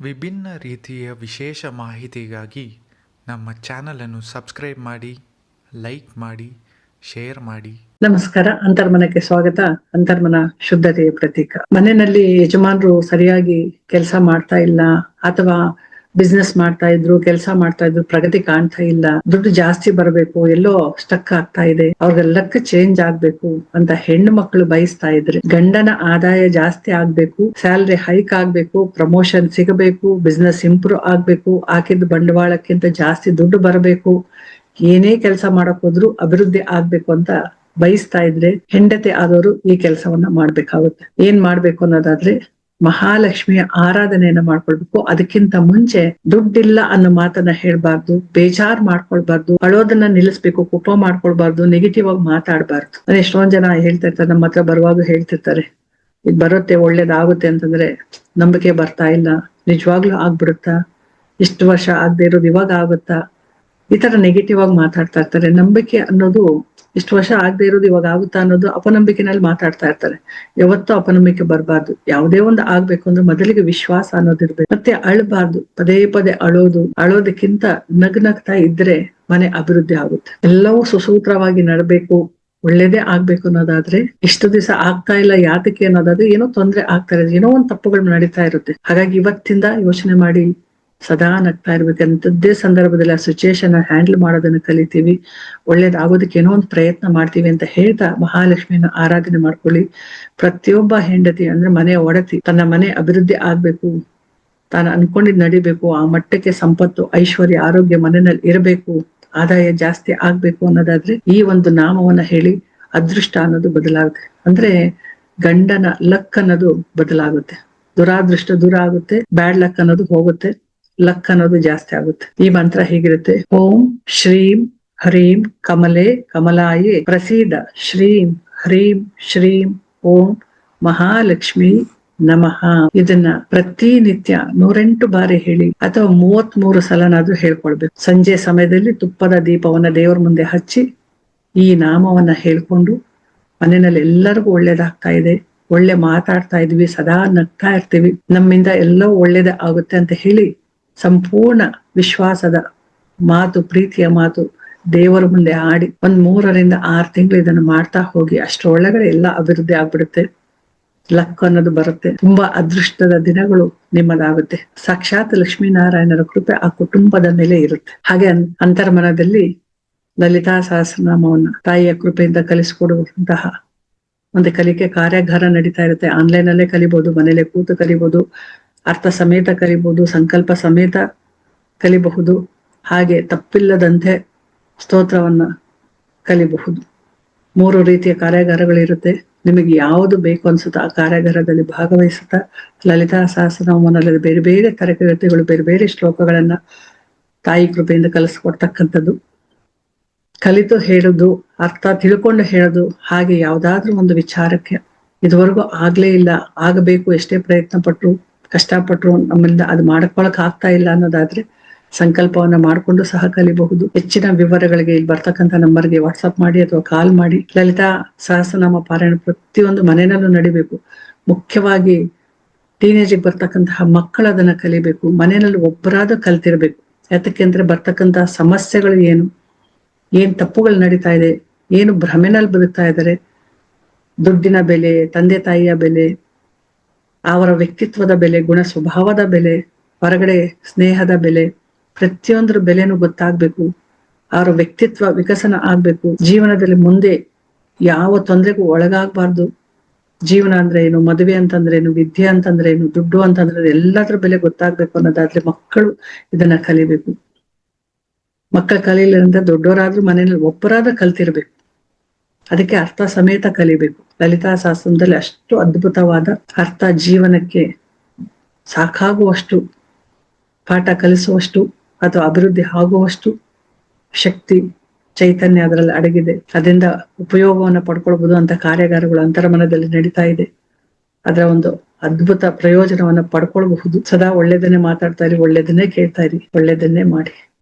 ವಿಭಿನ್ನ ರೀತಿಯ ವಿಶೇಷ ಮಾಹಿತಿಗಾಗಿ ನಮ್ಮ ಚಾನಲನ್ನು ಸಬ್ಸ್ಕ್ರೈಬ್ ಮಾಡಿ, ಲೈಕ್ ಮಾಡಿ, ಶೇರ್ ಮಾಡಿ. ನಮಸ್ಕಾರ, ಅಂತರ್ಮನಕ್ಕೆ ಸ್ವಾಗತ. ಅಂತರ್ಮನ ಶುದ್ಧತೆಯ ಪ್ರತೀಕ. ಮನೆಯಲ್ಲಿ ಯಜಮಾನರು ಸರಿಯಾಗಿ ಕೆಲಸ ಮಾಡ್ತಾ ಇಲ್ಲ ಅಥವಾ ಬಿಸ್ನೆಸ್ ಮಾಡ್ತಾ ಇದ್ರು, ಕೆಲಸ ಮಾಡ್ತಾ ಇದ್ರು, ಪ್ರಗತಿ ಕಾಣ್ತಾ ಇಲ್ಲ, ದುಡ್ಡು ಜಾಸ್ತಿ ಬರಬೇಕು, ಎಲ್ಲೋ ಸ್ಟಕ್ ಆಗ್ತಾ ಇದೆ ಅವ್ರಿಗೆಲ್ಲಕ್ಕ ಚೇಂಜ್ ಆಗ್ಬೇಕು ಅಂತ ಹೆಣ್ಣು ಮಕ್ಕಳು ಬಯಸ್ತಾ ಇದ್ರೆ, ಗಂಡನ ಆದಾಯ ಜಾಸ್ತಿ ಆಗ್ಬೇಕು ಸ್ಯಾಲ್ರಿ ಹೈಕ್ ಆಗ್ಬೇಕು ಪ್ರಮೋಷನ್ ಸಿಗಬೇಕು ಬಿಸ್ನೆಸ್ ಇಂಪ್ರೂವ್ ಆಗ್ಬೇಕು ಹಾಕಿದ ಬಂಡವಾಳಕ್ಕಿಂತ ಜಾಸ್ತಿ ದುಡ್ಡು ಬರಬೇಕು, ಏನೇ ಕೆಲಸ ಮಾಡಕ್ ಹೋದ್ರು ಅಭಿವೃದ್ಧಿ ಆಗ್ಬೇಕು ಅಂತ ಬಯಸ್ತಾ ಇದ್ರೆ, ಹೆಂಡತಿ ಆದವರು ಈ ಕೆಲಸವನ್ನ ಮಾಡ್ಬೇಕಾಗುತ್ತೆ. ಏನ್ ಮಾಡ್ಬೇಕು ಅನ್ನೋದಾದ್ರೆ ಮಹಾಲಕ್ಷ್ಮಿಯ ಆರಾಧನೆಯನ್ನ ಮಾಡ್ಕೊಳ್ಬೇಕು. ಅದಕ್ಕಿಂತ ಮುಂಚೆ ದುಡ್ಡಿಲ್ಲ ಅನ್ನೋ ಮಾತನ್ನ ಹೇಳ್ಬಾರ್ದು, ಬೇಜಾರ್ ಮಾಡ್ಕೊಳ್ಬಾರ್ದು, ಅಳೋದನ್ನ ನಿಲ್ಲಿಸ್ಬೇಕು, ಕೋಪ ಮಾಡ್ಕೊಳ್ಬಾರ್ದು ನೆಗೆಟಿವ್ ಆಗಿ ಮಾತಾಡ್ಬಾರ್ದು. ಅಂದ್ರೆ ಎಷ್ಟೊಂದ್ ಜನ ಹೇಳ್ತಾ ಇರ್ತಾರೆ, ನಮ್ಮ ಹತ್ರ ಬರುವಾಗ ಹೇಳ್ತಿರ್ತಾರೆ, ಇದ್ ಬರುತ್ತೆ, ಒಳ್ಳೇದಾಗುತ್ತೆ ಅಂತಂದ್ರೆ ನಂಬಿಕೆ ಬರ್ತಾ ಇಲ್ಲ. ನಿಜವಾಗ್ಲೂ ಆಗ್ಬಿಡುತ್ತಾ? ಇಷ್ಟು ವರ್ಷ ಆಗದೆ ಇರೋದು ಇವಾಗ ಆಗುತ್ತಾ? ಈ ತರ ನೆಗೆಟಿವ್ ಆಗಿ ಮಾತಾಡ್ತಾ ಇರ್ತಾರೆ. ನಂಬಿಕೆ ಅನ್ನೋದು ಇಷ್ಟು ವರ್ಷ ಆಗದೆ ಇರೋದು ಇವಾಗ ಆಗುತ್ತಾ ಅನ್ನೋದು ಅಪನಂಬಿಕೆನಲ್ಲಿ ಮಾತಾಡ್ತಾ ಇರ್ತಾರೆ. ಯಾವತ್ತೂ ಅಪನಂಬಿಕೆ ಬರಬಾರ್ದು. ಯಾವುದೇ ಒಂದು ಆಗ್ಬೇಕು ಅಂದ್ರೆ ಮೊದಲಿಗೆ ವಿಶ್ವಾಸ ಅನ್ನೋದಿರ್ಬೇಕು ಮತ್ತೆ ಅಳಬಾರ್ದು. ಪದೇ ಪದೇ ಅಳೋದು. ಅಳೋದಕ್ಕಿಂತ ನಗ್ನಗ್ತಾ ಇದ್ರೆ ಮನೆ ಅಭಿವೃದ್ಧಿ ಆಗುತ್ತೆ. ಎಲ್ಲವೂ ಸುಸೂತ್ರವಾಗಿ ನಡಬೇಕು. ಒಳ್ಳೇದೇ ಆಗ್ಬೇಕು ಅನ್ನೋದಾದ್ರೆ, ಇಷ್ಟು ದಿವಸ ಆಗ್ತಾ ಇಲ್ಲ, ಯಾತಕ್ಕೆ ಅನ್ನೋದಾದ್ರೆ ಏನೋ ತೊಂದ್ರೆ ಆಗ್ತಾ ಇರೋದು. ಏನೋ ಒಂದು ತಪ್ಪುಗಳು ನಡೀತಾ ಇರುತ್ತೆ. ಹಾಗಾಗಿ ಇವತ್ತಿಂದ ಯೋಚನೆ ಮಾಡಿ ಸದಾ ನಗ್ತಾ ಇರ್ಬೇಕಂತದ್ದೇ ಸಂದರ್ಭದಲ್ಲಿ ಆ ಸಿಚುಯೇಷನ್ ಹ್ಯಾಂಡಲ್ ಮಾಡೋದನ್ನ ಕಲಿತೀವಿ. ಒಳ್ಳೇದಾಗೋದಕ್ಕೆ ಏನೋ ಒಂದು ಪ್ರಯತ್ನ ಮಾಡ್ತೀವಿ ಅಂತ ಹೇಳ್ತಾ ಮಹಾಲಕ್ಷ್ಮಿಯನ್ನ ಆರಾಧನೆ ಮಾಡ್ಕೊಳ್ಳಿ. ಪ್ರತಿಯೊಬ್ಬ ಹೆಂಡತಿ ಅಂದ್ರೆ ಮನೆ ಒಡತಿ, ತನ್ನ ಮನೆ ಅಭಿವೃದ್ಧಿ ಆಗ್ಬೇಕು. ತಾನು ಅನ್ಕೊಂಡಿದ್ ನಡಿಬೇಕು. ಆ ಮಟ್ಟಕ್ಕೆ ಸಂಪತ್ತು, ಐಶ್ವರ್ಯ, ಆರೋಗ್ಯ ಮನೆಯಲ್ಲಿ ಇರಬೇಕು. ಆದಾಯ ಜಾಸ್ತಿ ಆಗ್ಬೇಕು ಅನ್ನೋದಾದ್ರೆ ಈ ಒಂದು ನಾಮವನ್ನ ಹೇಳಿ ಅದೃಷ್ಟ ಅನ್ನೋದು ಬದಲಾಗುತ್ತೆ. ಅಂದ್ರೆ ಗಂಡನ ಲಕ್ ಅನ್ನೋದು ಬದಲಾಗುತ್ತೆ. ದುರಾದೃಷ್ಟ ದೂರ ಆಗುತ್ತೆ. ಬ್ಯಾಡ್ ಲಕ್ ಅನ್ನೋದು ಹೋಗುತ್ತೆ. ಲಕ್ ಅನ್ನೋದು ಜಾಸ್ತಿ ಆಗುತ್ತೆ. ಈ ಮಂತ್ರ ಹೀಗಿರುತ್ತೆ. ಓಂ ಶ್ರೀಂ ಹ್ರೀಂ ಕಮಲೆ ಕಮಲಾಯಿ ಪ್ರಸೀದ. ಶ್ರೀಂ ಹ್ರೀಂ ಶ್ರೀಂ ಓಂ ಮಹಾಲಕ್ಷ್ಮಿ ನಮಃ. ಇದನ್ನ ಪ್ರತಿನಿತ್ಯ ನೂರೆಂಟು ಬಾರಿ ಹೇಳಿ ಅಥವಾ ಮೂವತ್ ಮೂರು ಸಲನಾದ್ರೂ ಹೇಳ್ಕೊಳ್ಬೇಕು. ಸಂಜೆ ಸಮಯದಲ್ಲಿ ತುಪ್ಪದ ದೀಪವನ್ನ ದೇವರ ಮುಂದೆ ಹಚ್ಚಿ ಈ ನಾಮವನ್ನ ಹೇಳ್ಕೊಂಡು ಮನೆಯಲ್ಲಿ ಎಲ್ಲರಿಗೂ ಒಳ್ಳೇದಾಗ್ತಾ ಇದೆ. ಒಳ್ಳೆ ಮಾತಾಡ್ತಾ ಇದ್ವಿ, ಸದಾ ನಗ್ತಾ ಇರ್ತೀವಿ. ನಮ್ಮಿಂದ ಎಲ್ಲವೂ ಒಳ್ಳೇದೇ ಆಗುತ್ತೆ ಅಂತ ಹೇಳಿ ಸಂಪೂರ್ಣ ವಿಶ್ವಾಸದ ಮಾತು, ಪ್ರೀತಿಯ ಮಾತು ದೇವರ ಮುಂದೆ ಆಡಿ ಒಂದ್ ಮೂರರಿಂದ ಆರು ತಿಂಗಳು ಇದನ್ನು ಮಾಡ್ತಾ ಹೋಗಿ ಅಷ್ಟರೊಳಗಡೆ ಎಲ್ಲ ಅಭಿವೃದ್ಧಿ ಆಗ್ಬಿಡುತ್ತೆ. ಲಕ್ ಅನ್ನೋದು ಬರುತ್ತೆ. ತುಂಬಾ ಅದೃಷ್ಟದ ದಿನಗಳು ನಿಮ್ಮದಾಗುತ್ತೆ. ಸಾಕ್ಷಾತ್ ಲಕ್ಷ್ಮೀನಾರಾಯಣರ ಕೃಪೆ ಆ ಕುಟುಂಬದ ಮೇಲೆ ಇರುತ್ತೆ. ಹಾಗೆ ಅಂತರ್ಮನದಲ್ಲಿ ಲಲಿತಾ ಸಹಸ್ರನಾಮವನ್ನ ತಾಯಿಯ ಕೃಪೆಯಿಂದ ಕಲಿಸಿಕೊಡುವಂತಹ ಒಂದು ಕಲಿಕೆ ಕಾರ್ಯಾಗಾರ ನಡೀತಾ ಇರುತ್ತೆ. ಆನ್ಲೈನ್ ಅಲ್ಲೇ ಕಲಿಬಹುದು ಮನೇಲೆ ಕೂತು ಕಲಿಬಹುದು ಅರ್ಥ ಸಮೇತ ಕಲಿಬಹುದು ಸಂಕಲ್ಪ ಸಮೇತ ಕಲಿಬಹುದು, ಹಾಗೆ ತಪ್ಪಿಲ್ಲದಂತೆ ಸ್ತೋತ್ರವನ್ನ ಕಲಿಬಹುದು. ಮೂರು ರೀತಿಯ ಕಾರ್ಯಾಗಾರಗಳಿರುತ್ತೆ. ನಿಮಗೆ ಯಾವುದು ಬೇಕು ಅನ್ಸುತ್ತೋ ಆ ಕಾರ್ಯಾಗಾರದಲ್ಲಿ ಭಾಗವಹಿಸುತ್ತಾ ಲಲಿತಾ ಸಹಸ್ರನಾಮನಲ್ಲಿ ಬೇರೆ ಬೇರೆ ತರಗತಿಗಳು ಬೇರೆ ಬೇರೆ ಶ್ಲೋಕಗಳನ್ನ ತಾಯಿ ಕೃಪೆಯಿಂದ ಕಲಿಸ್ಕೊಡ್ತಕ್ಕಂಥದ್ದು. ಕಲಿತು ಹೇಳುದು, ಅರ್ಥ ತಿಳ್ಕೊಂಡು ಹೇಳೋದು, ಹಾಗೆ ಯಾವುದಾದ್ರೂ ಒಂದು ವಿಚಾರಕ್ಕೆ ಇದುವರೆಗೂ ಆಗ್ಲೇ ಇಲ್ಲ, ಆಗಬೇಕು ಎಷ್ಟೇ ಪ್ರಯತ್ನ ಪಟ್ರು ಕಷ್ಟಪಟ್ರು ನಮ್ಮಿಂದ ಅದು ಮಾಡ್ಕೊಳಕ್ ಆಗ್ತಾ ಇಲ್ಲ ಅನ್ನೋದಾದ್ರೆ ಸಂಕಲ್ಪವನ್ನ ಮಾಡ್ಕೊಂಡು ಸಹ ಕಲಿಬಹುದು. ಹೆಚ್ಚಿನ ವಿವರಗಳಿಗೆ ಇಲ್ಲಿ ಬರ್ತಕ್ಕಂಥ ನಂಬರ್ಗೆ ವಾಟ್ಸಪ್ ಮಾಡಿ ಅಥವಾ ಕಾಲ್ ಮಾಡಿ. ಲಲಿತಾ ಸಹಸ್ರನಾಮ ಪಾರಾಯಣ ಪ್ರತಿಯೊಂದು ಮನೆಯಲ್ಲೂ ನಡಿಬೇಕು. ಮುಖ್ಯವಾಗಿ ಟೀನೇಜಿಗೆ ಬರ್ತಕ್ಕಂತಹ ಮಕ್ಕಳು ಅದನ್ನ ಕಲಿಬೇಕು. ಮನೆಯಲ್ಲಿ ಒಬ್ಬರಾದ ಕಲ್ತಿರ್ಬೇಕು. ಯಾತಕ್ಕೆ ಅಂದ್ರೆ ಬರ್ತಕ್ಕಂತಹ ಸಮಸ್ಯೆಗಳು ಏನು, ಏನ್ ತಪ್ಪುಗಳು ನಡೀತಾ ಇದೆ, ಏನು ಭ್ರಮೆನಲ್ಲಿ ಬದುಕ್ತಾ ಇದ್ದಾರೆ, ದುಡ್ಡಿನ ಬೆಲೆ, ತಂದೆ ತಾಯಿಯ ಬೆಲೆ ಅವರ ವ್ಯಕ್ತಿತ್ವದ ಬೆಲೆ, ಗುಣ ಸ್ವಭಾವದ ಬೆಲೆ, ಹೊರಗಡೆ ಸ್ನೇಹದ ಬೆಲೆ, ಪ್ರತಿಯೊಂದ್ರ ಬೆಲೆನೂ ಗೊತ್ತಾಗ್ಬೇಕು. ಅವರ ವ್ಯಕ್ತಿತ್ವ ವಿಕಸನ ಆಗ್ಬೇಕು. ಜೀವನದಲ್ಲಿ ಮುಂದೆ ಯಾವ ತೊಂದರೆಗೂ ಒಳಗಾಗಬಾರ್ದು. ಜೀವನ ಅಂದ್ರೆ ಏನು? ಮದುವೆ ಅಂತಂದ್ರೆ ಏನು? ವಿದ್ಯೆ ಅಂತಂದ್ರೆ ಏನು? ದುಡ್ಡು ಅಂತಂದ್ರೆ ಎಲ್ಲದ್ರ ಬೆಲೆ ಗೊತ್ತಾಗ್ಬೇಕು ಅನ್ನೋದಾದ್ರೆ ಮಕ್ಕಳು ಇದನ್ನ ಕಲಿಬೇಕು. ಮಕ್ಕಳ ಕಲೀಲಿರಂತ ದೊಡ್ಡವರಾದ್ರೂ ಮನೆಯಲ್ಲಿ ಒಬ್ಬರಾದ್ರೂ ಕಲ್ತಿರ್ಬೇಕು. ಅದಕ್ಕೆ ಅರ್ಥ ಸಮೇತ ಕಲಿಬೇಕು. ಲಲಿತಾ ಶಾಸ್ತ್ರದಲ್ಲಿ ಅಷ್ಟು ಅದ್ಭುತವಾದ ಅರ್ಥ ಜೀವನಕ್ಕೆ ಸಾಕಾಗುವಷ್ಟು, ಪಾಠ ಕಲಿಸುವಷ್ಟು ಅಥವಾ ಅಭಿವೃದ್ಧಿ ಆಗುವಷ್ಟು ಶಕ್ತಿ ಚೈತನ್ಯ ಅದರಲ್ಲಿ ಅಡಗಿದೆ. ಅದರಿಂದ ಉಪಯೋಗವನ್ನ ಪಡ್ಕೊಳ್ಬಹುದು ಅಂತ ಕಾರ್ಯಾಗಾರಗಳು ಅಂತರಮನದಲ್ಲಿ ನಡೀತಾ ಇದೆ. ಅದರ ಒಂದು ಅದ್ಭುತ ಪ್ರಯೋಜನವನ್ನ ಪಡ್ಕೊಳ್ಬಹುದು. ಸದಾ ಒಳ್ಳೇದನ್ನೇ ಮಾತಾಡ್ತಾ ಇರಿ, ಒಳ್ಳೇದನ್ನೇ ಕೇಳ್ತಾ ಇರಿ, ಒಳ್ಳೇದನ್ನೇ ಮಾಡಿ.